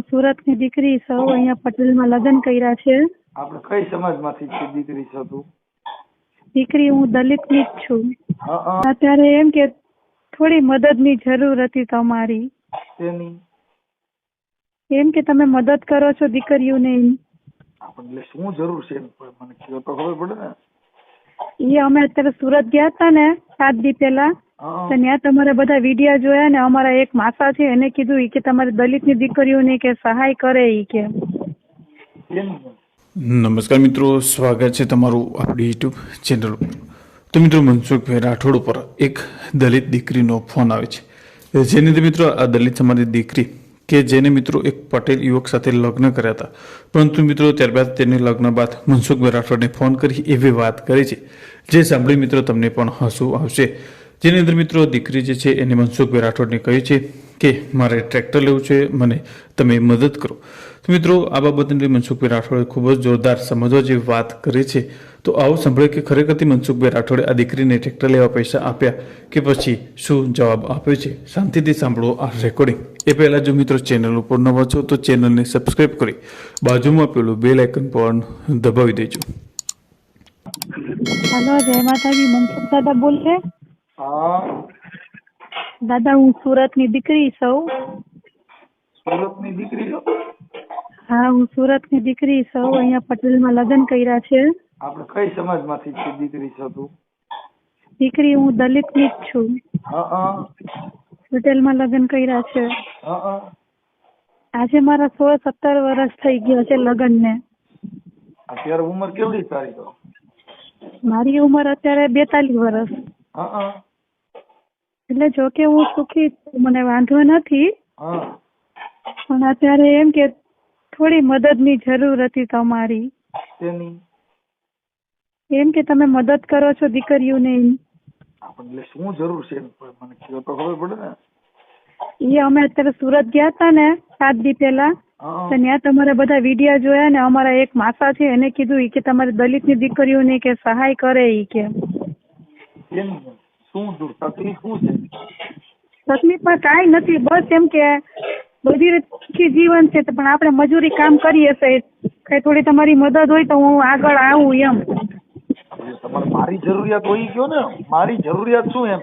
હું સુરતની દીકરી સૌ અહીંયા પટેલમાં લગ્ન કર્યા છે. આપણે કઈ સમાજમાંથી છે દીકરી છો તું? દીકરી હું દલિતની જ છું. અત્યારે એમ કે થોડી મદદની જરૂર હતી તમારી. એમ કે તમે મદદ કરો છો દીકરીઓને આપણે શું જરૂર છે મને ખબર પડે ને. એ અમે અત્યારે સુરત ગયા હતા ને સાત દી પહેલા. ત્યાં તમારા બધા વિડીયા જોયા ને અમારા એક માસા છે એને કીધું કે તમારી દલિતની દીકરીઓને કે સહાય કરે એ કે. નમસ્કાર મિત્રો સ્વાગત છે તમારું આપણી યુટ્યુબ ચેનલ તો મિત્રો મનસુખભાઈ રાઠોડ ઉપર એક દલિત દીકરીનો ફોન આવે છે. જેની મિત્રો આ દલિત સમાજની દીકરી કે જેને મિત્રો એક પટેલ યુવક સાથે લગ્ન કર્યા હતા. પરંતુ મિત્રો ત્યારબાદ તેને લગ્ન બાદ મનસુખભાઈ રાઠોડને ફોન કરી એવી વાત કરી છે, જે સાંભળી મિત્રો તમને પણ હસવું આવશે. જેની અંદર મિત્રો દીકરી જે છે એને મનસુખભાઈ રાઠોડને કહ્યું છે કે, મારે ટ્રેક્ટર લેવું છે, મને તમે મદદ કરો. તો મિત્રો આ બાબતને મનસુખભાઈ રાઠોડે ખૂબ જ જોરદાર સમજવા જેવી વાત કરી છે. તો આવો સાંભળ્યો કે ખરેખરથી મનસુખભાઈ રાઠોડે આ દીકરીને ટ્રેક્ટર લેવા પૈસા આપ્યા કે પછી શું જવાબ આપ્યો છે? શાંતિથી સાંભળો આ રેકોર્ડિંગ એ પહેલાં જો મિત્રો ચેનલ ઉપર નવા છો તો ચેનલને સબસ્ક્રાઇબ કરી બાજુમાં પેલું બેલ આઇકન પણ દબાવી દેજો. હેલો જય માતાજી મનસુખ દાદા બોલે? હા. દાદા હું સુરતની દીકરી સૌ સુરતની દીકરી છો? હા હું સુરતની દીકરી સૌ અહીંયા પટેલમાં લગ્ન કર્યા છે. આપણે કઈ સમાજમાંથી છે દીકરી છો તું? દીકરી હું દલિતની જ છું. હા હા. પટેલમાં લગ્ન કર્યા છે. આજે મારા સોળ સત્તર વર્ષ થઈ ગયા છે લગ્નને. અત્યારે ઉંમર કેવડી તારી તો? મારી ઉંમર અત્યારે બેતાલીસ વર્ષ. એટલે જો કે હું સુખી મને વાંધો નથી. પણ અત્યારે એમ કે થોડી મદદની જરૂર હતી તમારી. એમ કે તમે મદદ કરો છો દીકરીઓને એટલે શું જરૂર છે મને ખબર પડે ને. એ અમે અત્યારે સુરત ગયા હતા ને સાત દી પહેલા. ત્યાં તમારા બધા વિડીયા જોયા ને અમારા એક માસા છે એને કીધું કે તમારી દલિતની દીકરીઓને કે સહાય કરે ઈ કે. શું તકલીફ શું છે? તકલીફ પણ કાંઈ નથી બસ એમ કે બધી રીતે જીવન છે પણ આપણે મજૂરી કામ કરીએ છે કઈ થોડી તમારી મદદ હોય તો હું આગળ આવું એમ. તમારે મારી જરૂરિયાત હોય ગયો ને? મારી જરૂરિયાત શું એમ?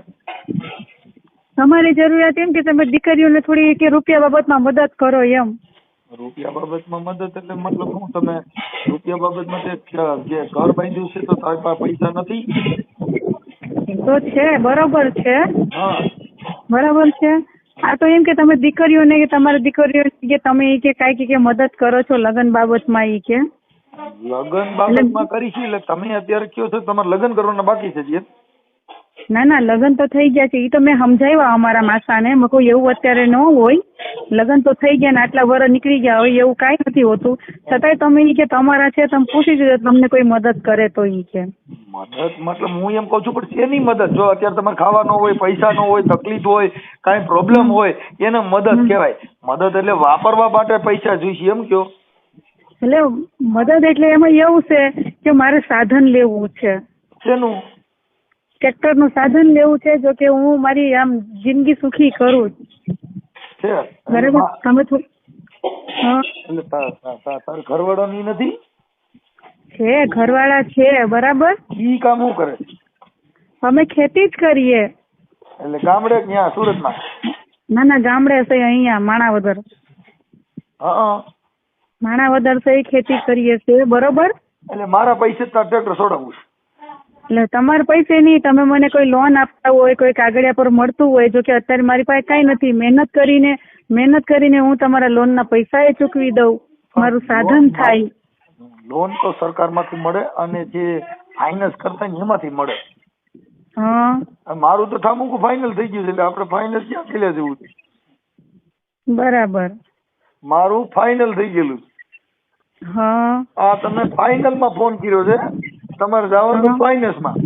તમારી જરૂરિયાત એમ કે તમે દીકરીઓને થોડી કે રૂપિયા બાબતમાં મદદ કરો એમ. રૂપિયા બાબતમાં મદદ એટલે મતલબ શું તમે રૂપિયા બાબતમાં જે ઘર બાંધ્યું છે તો તારી પાસે પૈસા નથી? તો છે બરોબર છે. બરાબર છે. આ તો એમ કે તમે દીકરીઓને કે તમારી દીકરીઓ કે તમે કે કાંઈક કે મદદ કરો છો લગ્ન બાબતમાં ઈ કે? લગ્ન બાબતમાં કરી છે એટલે તમે અત્યારે કયો છો? તમારે લગ્ન કરવાના બાકી છે જે ના ના લગ્ન તો થઈ ગયા છે. એ તો મેં સમજાવ્યા અમારા માસાને. મેં કોઈ એવું અત્યારે ન હોય. લગ્ન તો થઈ ગયા ને આટલા વર્ષ નીકળી ગયા. હોય એવું કાંઈ નથી હોતું. છતાંય તમે કે તમારા છે તમે પૂછી જોજો તમને કોઈ મદદ કરે તો એ કે. મદદ? મતલબ હું એમ કહું છું પણ એની મદદ? જો અત્યારે તમારે ખાવાનો હોય પૈસા નો હોય તકલીફ હોય કાંઈ પ્રોબ્લેમ હોય એને મદદ કહેવાય. મદદ એટલે વાપરવા માટે પૈસા જોઈશે. એમ કયો? એટલે મદદ એટલે એમાં એવું છે કે મારે સાધન લેવું છે. શેનું? ટ્રેક્ટરનું સાધન લેવું છે જો કે હું મારી આમ જિંદગી સુખી કરું. છે. બરાબર? તમે તા- તાર ઘરવાળાની નથી? છે ઘરવાળા છે બરાબર? ઈ કામ શું કરે? અમે ખેતી જ કરીએ. એટલે ગામડે ક્યાં સુરતમાં? ના ના ગામડે છે અહીંયા માણાવદર. હા માણાવદર છે ખેતી કરીએ છે બરોબર? એટલે મારા પૈસે તાર ટ્રેક્ટર છોડાવું છે. એટલે તમારા પૈસે નહીં તમે મને કોઈ લોન આપતા હોય કોઈ કાગળિયા પર મળતું હોય જો કે અત્યારે મારી પાસે કાંઈ નથી. મહેનત કરીને મહેનત કરીને હું તમારા લોનના પૈસા એ ચૂકવી દઉં. મારું સાધન થાય. લોન તો સરકારમાંથી મળે અને જે ફાઇનાન્સ કરતા એમાંથી મળે. હા. મારું તો ઠામુકું ફાઇનલ થઈ ગયું છે એટલે આપણે ફાઇનલ ક્યાં ખેલ્યા જવું છે? બરાબર. મારું ફાઇનલ થઈ ગયેલું હા. આ તમે ફાઇનલમાં ફોન કર્યો છે? તમારે જવાનું હા. ફાઇનાન્સમાં.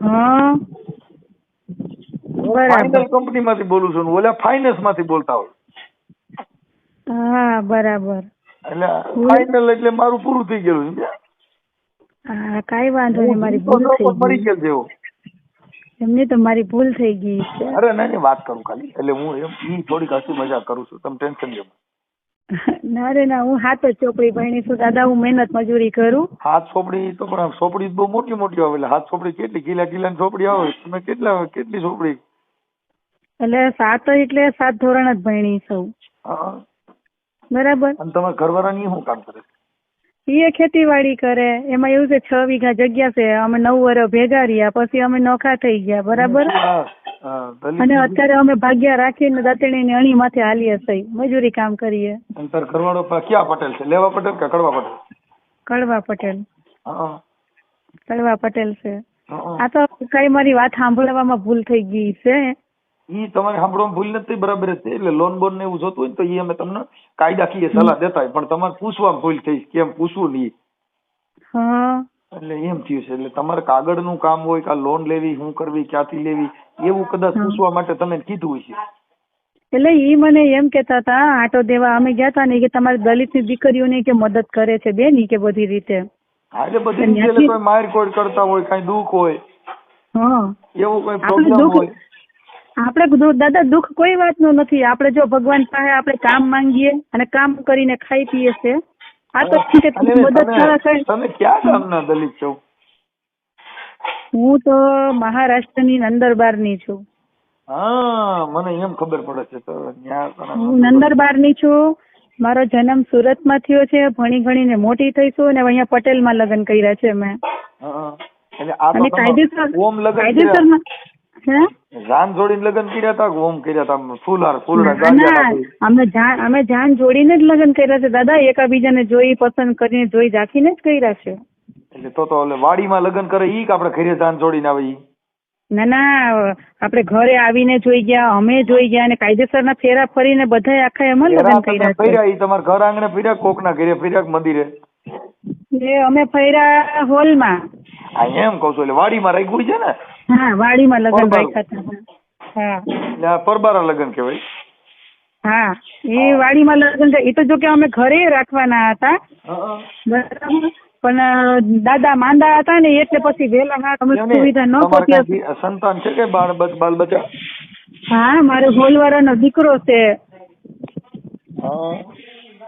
હા. ફાઇનલ કંપની માંથી બોલું છું ઓલા ફાઇનાન્સમાંથી બોલતા હોય. હા બરાબર. એટલે ફાઇનલ એટલે મારું પૂરું થઈ ગયેલું છે હા કાંઈ વાંધો નહીં મારી ભૂલ તો મરી થઈ ગયેલ છે એવો. તો મારી ભૂલ થઈ ગઈ છે. અરે ના વાત કરું ખાલી. એટલે હું એમ થોડીક હસી મજાક કરું છું. તમે ટેન્શન લો ના રે ના હું હાથ જ ચોપડી ભણી છું. દાદા હું મહેનત મજૂરી કરું. હાથ સોપડી તો પણ ચોપડી બહુ મોટી મોટી આવે. એટલે હાથ સોપડી કેટલી? કિલા ગીલા સોપડી આવે? તમે કેટલા કેટલી ચોપડી? એટલે સાત એટલે સાત ધોરણ જ ભણી છું. બરાબર. અને તમારા ઘરવાળાની શું કામ કરે? એ ખેતીવાડી કરે. એમાં એવું છે છ વીઘા જગ્યા છે. અમે નવ વર્ષ ભેગા રહ્યા પછી અમે નોખા થઈ ગયા. બરાબર? અને અત્યારે અમે ભાગ્યા રાખીને દાતણીની અણી માથે હાલીએ સહી મજૂરી કામ કરીએ. અને તાર ક્યાં પટેલ છે? લેવા પટેલ કે કડવા પટેલ? કડવા પટેલ. કડવા પટેલ છે. આ તો કઈ મારી વાત સાંભળવામાં ભૂલ થઈ ગઈ છે. ઈ તમારે સાંભળવામાં ભૂલ નથી બરાબર છે. એટલે લોન બોન ને એવું જોતું હોય તો ઈ અમે તમને કાયદાકીય સલાહ દેતા હોય. પણ તમારે પૂછવામાં ભૂલ થઈ કેમ પૂછવું નહીં? હા. એટલે એમ થયું છે. એટલે તમારે કાગળનું કામ હોય કે આ લોન લેવી શું કરવી ક્યાંથી લેવી એવું કદાચ પૂછવા માટે તમે કીધું હશે. એટલે એ મને એમ કેતા હતા આટો દેવા અમે ગયા હતા ને કે તમારી દલિતની દીકરીઓને કે મદદ કરે છે બેન કે બધી રીતે. હા એટલે બધી રીતે એટલે કોઈ મારકોડ કરતા હોય કઈ દુઃખ હોય હા. એવું કોઈ પ્રોબ્લેમ હોય. આપણે દાદા દુઃખ કોઈ વાતનું નથી. આપણે જો ભગવાન પાસે આપણે કામ માંગીએ અને કામ કરીને ખાઈ પીએ છે આ તો ઠીક છે મદદ કરવા તમે તમે ક્યાં ગામના દલિત છો? હું તો મહારાષ્ટ્રની નંદરબારની છું. હા મને એમ ખબર પડે છે તો ન્યા હું નંદરબારની છું. મારો જન્મ સુરતમાં થયો છે ભણી ગણીને મોટી થઈ છું અને અહીંયા પટેલમાં લગ્ન કર્યા છે મેં. હા. એટલે આ કાયદેસર કાયદેસર જાન જોડીને લગ્ન કર્યા હતા ઓમ કર્યા હતા ફૂલહાર નાખી? અમે જાન અમે જાન જોડીને જ લગ્ન કર્યા છે દાદા. એકાબીજાને જોઈ પસંદ કરીને જોઈ રાખીને જ કર્યા છે. એટલે તો તો એટલે વાડીમાં લગ્ન કરે ઈ કે આપણે ઘરે જાન જોડીને આવે ઈ. ના ના આપણે ઘરે આવીને જોઈ ગયા અમે જોઈ ગયા અને કાયદેસરના ફેરા ફરીને બધા આખા એમાં લગ્ન કર્યા છે. ઈ તમારા ઘર આંગણે ફર્યા કોકના ઘરે ફર્યા મંદિરે? એ અમે ફર્યા હોલમાં. હા એમ કહું છું એટલે વાડીમાં રાખ્યું છે ને? હા વાડીમાં લગ્ન. રાખ્યા હતા. હા. પરબારા લગ્ન કહેવાય. હા એ વાડીમાં લગ્ન એ તો જો કે અમે ઘરે રાખવાના હતા. બરાબર. પણ દાદા માંદા હતા ને એટલે પછી વેલા હા અમે સુવિધા ન પહોંચી સંતાન છે કે બાળ બાલ બચ્ચા? હા મારો હોલવાળાનો દીકરો છે.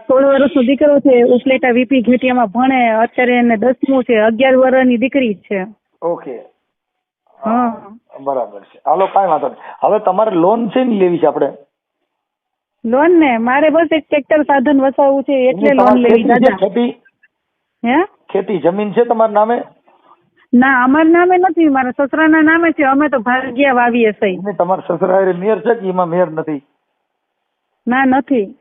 સોળ વર્ષનો દીકરો છે ઉપલેટા વીપી ઘેટિયામાં ભણે અત્યારે એને દસમું છે અગિયાર વર્ષની દીકરી છે. ઓકે. હા. બરાબર છે. હાલો કાંઈ વાંધો નહીં. હવે તમારે લોન છે ને લેવી છે આપણે? લોન ને મારે બસ એક ટ્રેક્ટર સાધન વસાવવું છે એટલે લોન લેવી છે? ખેતી? હે? ખેતી જમીન છે તમારા નામે? ના અમારા નામે નથી મારા સસરાના નામે છે અમે તો ભાગ્યા વાવીએ સહી. તમારા સસરા મેર છે કે એમાં મેર નથી? ના નથી.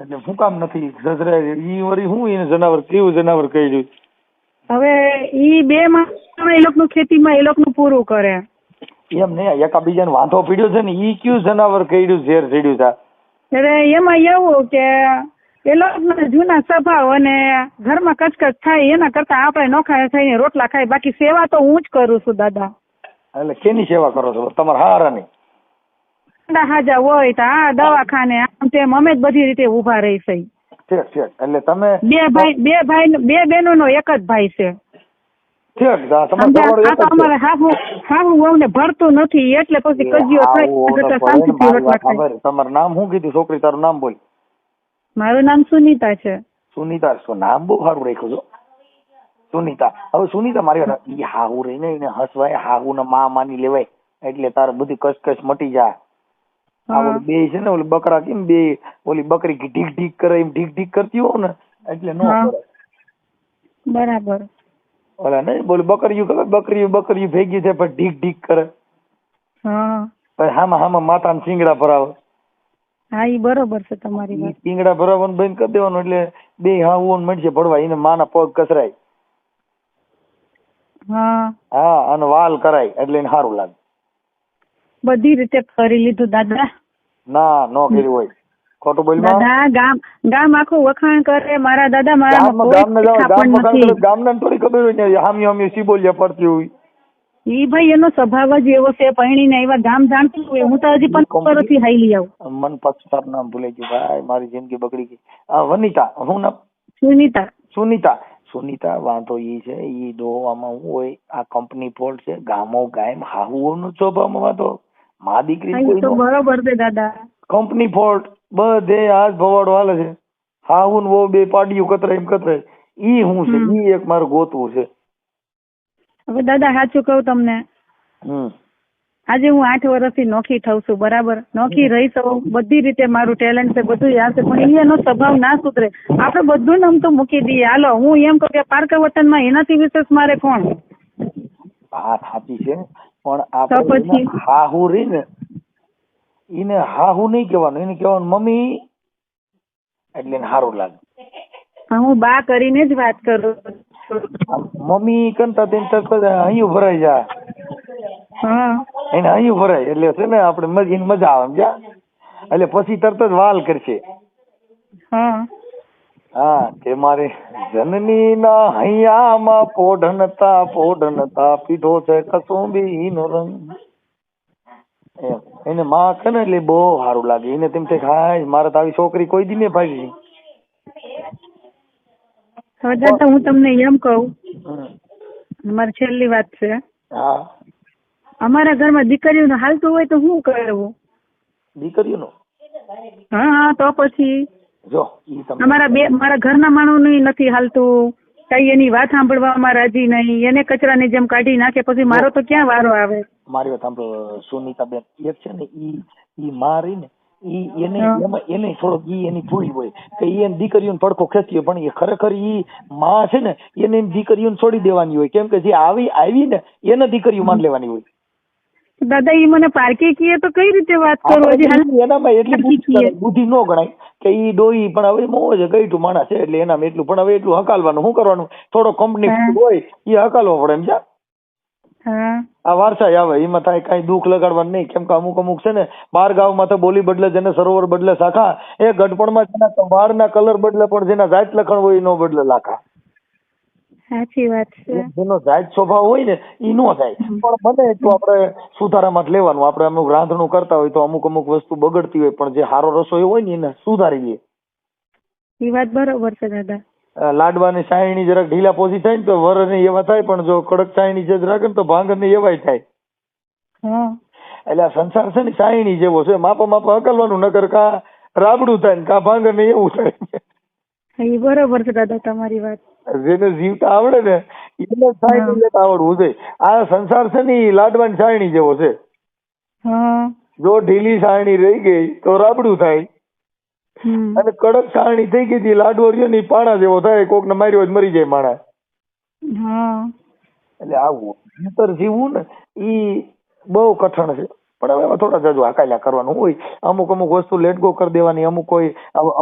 એટલે શું કામ નથી સસરા ઈ વરી હું એને જનાવર કેવું જનાવર કહી જોઈ હવે ઈ બે માં એ લોકોનું ખેતીમાં એ લોકોનું પૂરું કરે. એમ નહીં એકાબીજાને વાંધો પીડ્યો છે ને ઈ કયું જનાવર કહ્યું ઝેર ચડ્યું છે એટલે એમાં એવું કે એ લોકોના જૂના સ્વભાવ અને ઘરમાં કચકચ થાય એના કરતા આપણે નોખા થઈને રોટલા ખાય બાકી સેવા તો હું જ કરું છું દાદા. એટલે કેની સેવા કરો છો? તમારા હારાની. હાજા હોય તો આ દવાખાને આમ તેમ અમે જ બધી રીતે ઊભા રહી છે. ઠીક ઠીક. એટલે તમે બે ભાઈ બે ભાઈ બે બહેનો નો એક જ ભાઈ છે. હા, ભરતું નથી. એટલે પછી. તમારું નામ શું કીધું? છોકરી તારું નામ બોલ. મારું નામ સુનીતા છે. સુનીતા શું નામ બહુ સારું રાખ્યું છો? સુનિતા. હવે સુનિતા મારી હાહુ રહીને એને હસવાય હાહુ ને માં માની લેવાય. એટલે તારે બધી કસકસ મટી જાય. આ ઓલી બે છે ને ઓલી બકરા કેમ બે ઓલી બકરી ઢીક ઢીક કરે એમ ઢીક ઢીક કરતી હોય ને એટલે નો કરે. બરાબર. ઓલા નહીં બોલી બકરીયું ખબર બકરીયું બકરીયું ભેગી છે પણ ઢીક ઢીક કરે. હા. પછી હામાં હામાં માતાને શિંગડા ભરાવે. હા ઈ બરોબર છે તમારી વાત. શિંગડા ભરાવવાનું બંધ કરી દેવાનું એટલે બે હાવું મળશે ભરવા એને માના પગ કસરાય. હા. હા અને વાલ કરાય એટલે એને સારું લાગે. બધી રીતે કરી લીધું દાદા. ના નો કર્યું હોય. ખોટું બોલ દાદા ગામ ગામ આખું વખાણ કરે. મારા દાદા મારા ગામ ગામ ગામને થોડી ખબર હોય ને હામી હામી સિબોલિયા પડતી હોય. ઈ ભાઈ એનો સ્વભાવ જ એવો છે પરણીને એવા ગામ જાણતું હોય. હું તો હજી પણ વર્ષથી હાઈલી આવું. મન તારું નામ ભૂલાઈ ગયું ભાઈ. મારી જિંદગી બગડી ગઈ. આ વનિતા હું ના સુનીતા. સુનિતા. સુનિતા વાંધો એ છે. ઈ દોવામાં હું હોય આ કંપની ફોલ્ટ છે. ગામો ગાયમ હાહુઓનો સ્વભાવમાં વાંધો. મા દીકરી તો બરોબર છે દાદા. કંપની ફોર્ટ બધે આજ ભવાડો હાલે છે. હા હું ને બે પાડિયું કતરાય એમ કતરાય. ઈ હું છે? ઈ એક મારે ગોતવું છે. હવે દાદા સાચું કહું તમને. હમ. આજે હું આઠ વર્ષથી નોખી થઉં છું બરાબર? નોખી રહી છું બધી રીતે મારું ટેલેન્ટ છે બધું યાદ છે પણ એનો સ્વભાવ ના સુધરે. આપણે બધું નામ તો મૂકી દઈએ. હાલો હું એમ કહું કે પારકા વતનમાં એનાથી વિશેષ મારે કોણ? વાત સાચી છે. પણ આપણે? હાહુ રહી ને એને હાહુ નહીં કહેવાનું. એને કહેવાનું મમ્મી એટલે હારું સારું લાગે હું બા કરીને જ વાત કરું. મમ્મી કંતા તેમ જ ભરાઈ જા. હા. એને હૈયું ભરાય એટલે છે ને આપણે મજ- મજા આવે સમજ્યા? એટલે પછી તરત જ વાલ કરશે. હા. હા કે મારી જનની ના હૈયામાં પોઢનતા પોઢનતા પીધો છે કસુંબી નો રંગ એને માં છે ને એટલે બહુ સારું લાગે. એને તેમ થાય હાય મારે તો આવી છોકરી કોઈ દી ને ભાગી. હવે હું તમને એમ કહું મારી છેલ્લી વાત છે. હા. અમારા ઘરમાં દીકરીઓનું હાલતું હોય તો શું કરવું? દીકરીઓનું? હા હા તો પછી જો ઈ તમે અમારા બે મારા ઘરના માણસનું નથી હાલતું. કઈ એની વાત સાંભળવામાં રાજી નહીં. એને કચરાની જેમ કાઢી નાખે પછી મારો તો ક્યાં વારો આવે? મારી વાત સાંભળો સુનીતાબેન. એક છે ને ઈ ઈ મારી ને ઈ એને એમાં એને થોડોક ઈ એની ભૂલ હોય. કે ઈ એની દીકરીઓને પડખો ખેંચી પણ એ ખરેખર ઈ માં છે ને એને એની દીકરીઓને છોડી દેવાની હોય. કેમ કે જે આવી આવી ને એને દીકરીઓ માન લેવાની હોય. દાદા એ મને પારકે કીએ તો કઈ રીતે વાત કરો? એના ભાઈ એટલી બુદ્ધિ નો ગણાય કે ઈ ડોઈ પણ હવે મોજ ગઈઠું માણસ છે એટલે એનામાં એટલું પણ હવે એટલું હકાલવાનું શું કરવાનું? થોડો કંપની હોય એ હકાલવો પડે એમ છે. આ વારસા આવે એમાં થાય કઈ દુઃખ લગાડવાનું નહીં. કેમ કે અમુક અમુક છે ને બાર ગામમાં તો બોલી બદલે જેને સરોવર બદલે શાખા એ ગઢપણમાં જેના વાળના કલર બદલે પણ જેના જાત લખણ હોય એનો બદલે લાખા. સાચી વાત છે. જેનો જાત સ્વભાવ હોય ને ઈ નો થાય. પણ બને એટલું આપણે સુધારામાં જ લેવાનું. આપણે અમુક રાંધણું કરતા હોય તો અમુક અમુક વસ્તુ બગડતી હોય પણ જે સારો રસોઈ હોય ને એને સુધારી ઈ વાત બરોબર છે દાદા. લાડવાની સાયણી જરાક ઢીલા પોઝી થાય ને તો વરને એવા થાય પણ જો કડક સાયણી જે રાખે ને તો ભાંગર ને એવાય થાય. હા. એટલે આ સંસાર છે ને સાયણી જેવો છે. માપા માપા હકલવાનું નકર કા રાબડું થાય ને કા ભાંગર ને એવું થાય. બરોબર છે દાદા તમારી વાત. જેને જીવતા આવડે ને એને સાયણી લેતા આવડવું જોઈએ આ સંસાર છે ને ઈ લાડવાની સાયણી જેવો છે. જો ઢીલી સાયણી રહી ગઈ તો રાબડું થાય. અને કડક સાયણી થઈ ગઈ તી લાડવો રહ્યો ને પાણા જેવો થાય કોક ને માર્યો જ મરી જાય માણા એટલે આવું ભીતર જીવવું ને ઈ બહુ કઠણ છે. પણ હવે થોડા જાજુ હાકાયલા કરવાનું હોય. અમુક અમુક વસ્તુ લેટ ગો કરી દેવાની અમુક કોઈ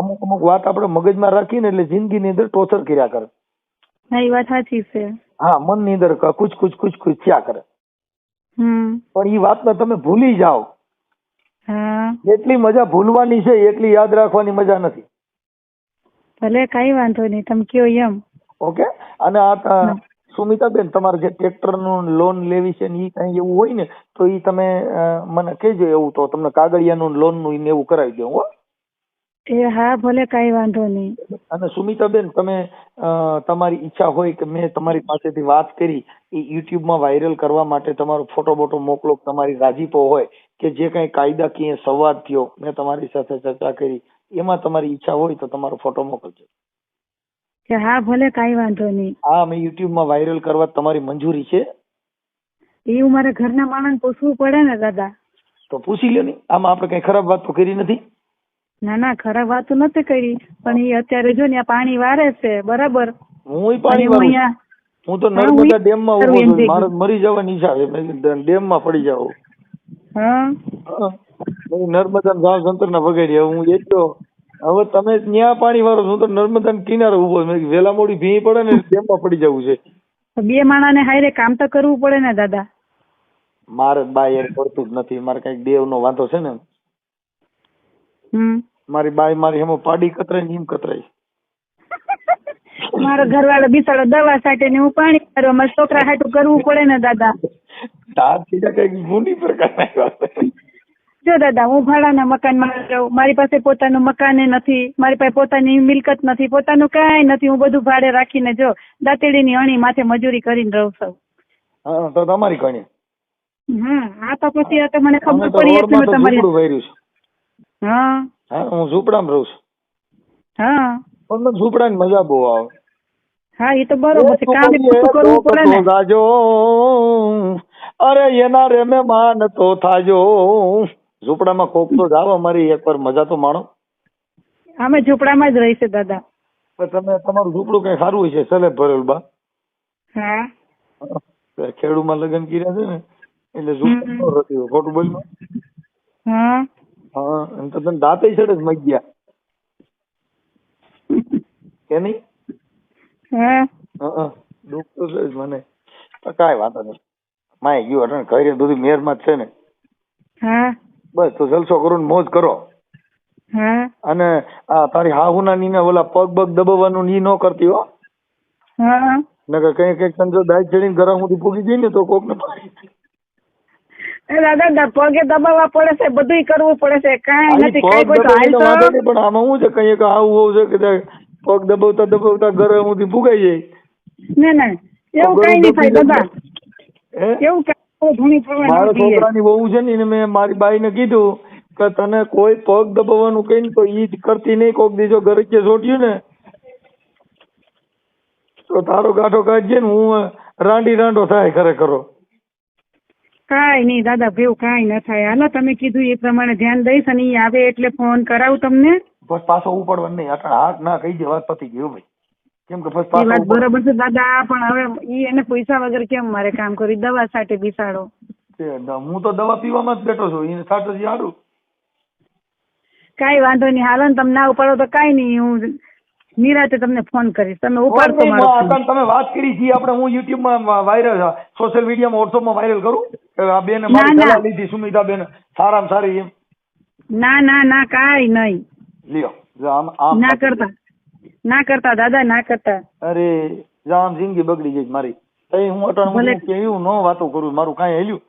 અમુક અમુક વાત આપણે મગજમાં રાખીને એટલે જિંદગીની અંદર ટોર્ચર કર્યા કરે. હા એ વાત સાચી છે. હા મનની અંદર ક- કુછ કુછ કુછ કુછ થયા કરે. હમ. પણ ઈ વાતને તમે ભૂલી જાઓ. હા. જેટલી મજા ભૂલવાની છે એટલી યાદ રાખવાની મજા નથી. ભલે કઈ વાંધો નહીં તમે કયો એમ. ઓકે? અને આ ત- સુમિતાબેન તમારે જે ટ્રેક્ટરનું લોન લેવી છે ને ઈ કઈ એવું હોય ને તો ઈ તમે અ, મને કહેજો એવું તો તમને કાગળિયાનું લોનનું ને એવું કરાવી દઉં હો. એ હા ભલે કઈ વાંધો નહીં. અને સુમિતાબેન તમે તમારી ઈચ્છા હોય કે મેં તમારી પાસેથી વાત કરી એ યુટ્યુબમાં વાયરલ કરવા માટે તમારો ફોટો બોટો મોકલો તમારી રાજીપો હોય કે જે કઈ કાયદાકીય સંવાદ થયો મેં તમારી સાથે ચર્ચા કરી એમાં તમારી ઈચ્છા હોય તો તમારો ફોટો મોકલજો. કે હા ભલે કઈ વાંધો નહીં. આ મેં યુટ્યુબમાં વાયરલ કરવા તમારી મંજૂરી છે? એ હું મારા ઘરના માણસ પૂછવું પડે ને દાદા. તો પૂછી લ્યો ને. આમાં આપણે કઈ ખરાબ વાત તો કરી નથી? ના ના ખરાબ વાતો નથી કરી પણ એ અત્યારે જો ને આ પાણી વારે છે બરાબર? હું પાણી હું છું. હું તો નર્મદા ડેમમાં ઊભો છું. મારે મરી જવાની ઈચ્છા છે. મેં ડેમમાં પડી જાવ હા? નર્મદા ગાંવ સંતર ના વગાડ્યા હું એટલો હવે તમે ત્યાં પાણી વાળો છો, હું તો નર્મદા કિનારે ઊભો છું. મેં કીધું વેલા મોડી ભીં પડે ને ડેમમાં પડી જવું છે. તો બે માણાને હારે કામ તો કરવું પડે ને દાદા? મારે બાય એમ પડતું જ નથી. મારે કંઈક દેવ નો વાંધો છે ને? હમ. મારી બાઈ મારી હેમો પાડી કતરાય ને એમ કતરાય. મારો ઘરવાળો બિસાડો દવા સાટે ને હું પાણી મારવા મારા છોકરા હાટું કરવું પડે ને દાદા. તાર સીધા કંઈક ગુની પ્રકારના જો દાદા હું ભાડાના મકાનમાં રહું મારી પાસે પોતાનું મકાન નથી મારી પાસે પોતાની મિલકત નથી પોતાનું કાંઈ નથી હું બધું ભાડે રાખીને જો દાંતેડીની અણી માથે મજૂરી કરીને રહું છું. હા તો તમારી કણી. હમ આ તો પછી આ તો મને ખબર પડી એટલે તમારી હા. હા હું ઝૂંપડામાં રહું છું. હા. પણ મને ઝૂંપડાની મજા બહુ આવે. હા એ તો બરોબર છે. કામ કરવું પડે ને. જાજો. અરે એના રે મે માન તો થાજો. ઝૂંપડામાં કોક તો જાવ અમારી એકવાર મજા તો માણો. અમે ઝૂંપડામાં જ રહીશું દાદા. પણ તમે તમારું ઝૂંપડું કઈ સારું હોય છે? સલેબ ભરેલું બા. હા. ખેડૂમાં લગ્ન કર્યા છે ને એટલે ઝૂંપડું. ખોટું બોલ હા. હા તો તને દાંતે ચડે જ મગ ગયા કે નહીં? હા? દુઃખ તો છે જ મને. કાંઈ વાંધો નહીં. માય ગયું અટણ કરી બધું મેરમાં જ છે ને. હા? બસ તો જલસો કરો ને મોજ કરો. અને આ તારી હાહુના નીને ઓલા પગ બગ દબાવવાનું ની ન કરતી હો. નકર કઈ કંઈક સંજો દાઈ ચડીને ઘર સુધી પૂગી જઈ ને તો કોક ને દાદા બાઈ પગે દબાવવા પડે છે બધું કરવું પડે છે કાંઈ નથી કઈ કોઈ હાલ વાંધો તો નહીં પણ આમાં શું છે કઈ એક આવું હોવું છે કે પગ દબાવતા દબાવતા ઘરે સુધી ફુગાઈ જાય. ના ના એવું કઈ નહીં થાય દાદા. એવું કઈ ધૂણી પડવા મારા છોકરાની વહુ છે ને મેં મારી બાઈને કીધું કે તને કોઈ પગ દબાવવાનું કઈ તો ઈ જ કરતી નહીં કોક દીજો ઘરે કે જોટ્યું ને. તો તારો ગાંઠો કાઢજે ને હું રાંડી રાંડો થાય ખરેખરો. કાંઈ નહીં દાદા ભેવું કાંઈ ન થાય. હાલો તમે કીધું એ પ્રમાણે ધ્યાન દઈશ અને ઈ આવે એટલે ફોન કરાવું તમને. બસ પાછો ઉપાડવાનું નહીં. અટણ હાથ ના કહી દે વાત પતી ગઈ ભાઈ. કેમ કે બસ પાછો વાત બરોબર છે દાદા પણ હવે ઈ એને પૈસા વગર કેમ મારે કામ કરી? દવા સાથે બિસાડો. હું તો દવા પીવામાં જ બેઠો છું. એને સાટ જ હારું કાંઈ વાંધો નહીં. હાલો ને તમે ના ઉપાડો તો કાંઈ નહીં. હું નિરાતે તમને ફોન કરીશ. તમે ઉપાડતો મારો માં તમે વાત કરી છે આપણે હું યુટ્યુબમાં વાયરલ સોશિયલ મીડિયામાં વોટ્સઅપમાં વાયરલ કરું? આ બેન મારી. સલાહ લીધી સુમિતા બેન સારામાં સારી એમ. ના ના ના કાઈ નહીં. લ્યો આમ આમ ના કરતા. ના કરતા દાદા ના કરતા. અરે જામ જિંદગી બગડી ગઈ મારી. તઈ હું અટણ કેવું ન વાતો કરું મારું કાઈ હેલ્યું?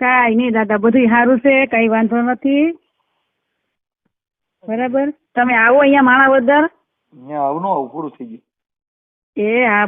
કાઈ નહીં દાદા બધું સારું છે કઈ વાંધો નથી. બરાબર? તમે આવો અહીંયા માણાવદર. ત્યાં આવું ન આવું પૂરું થઈ ગયું. એ હા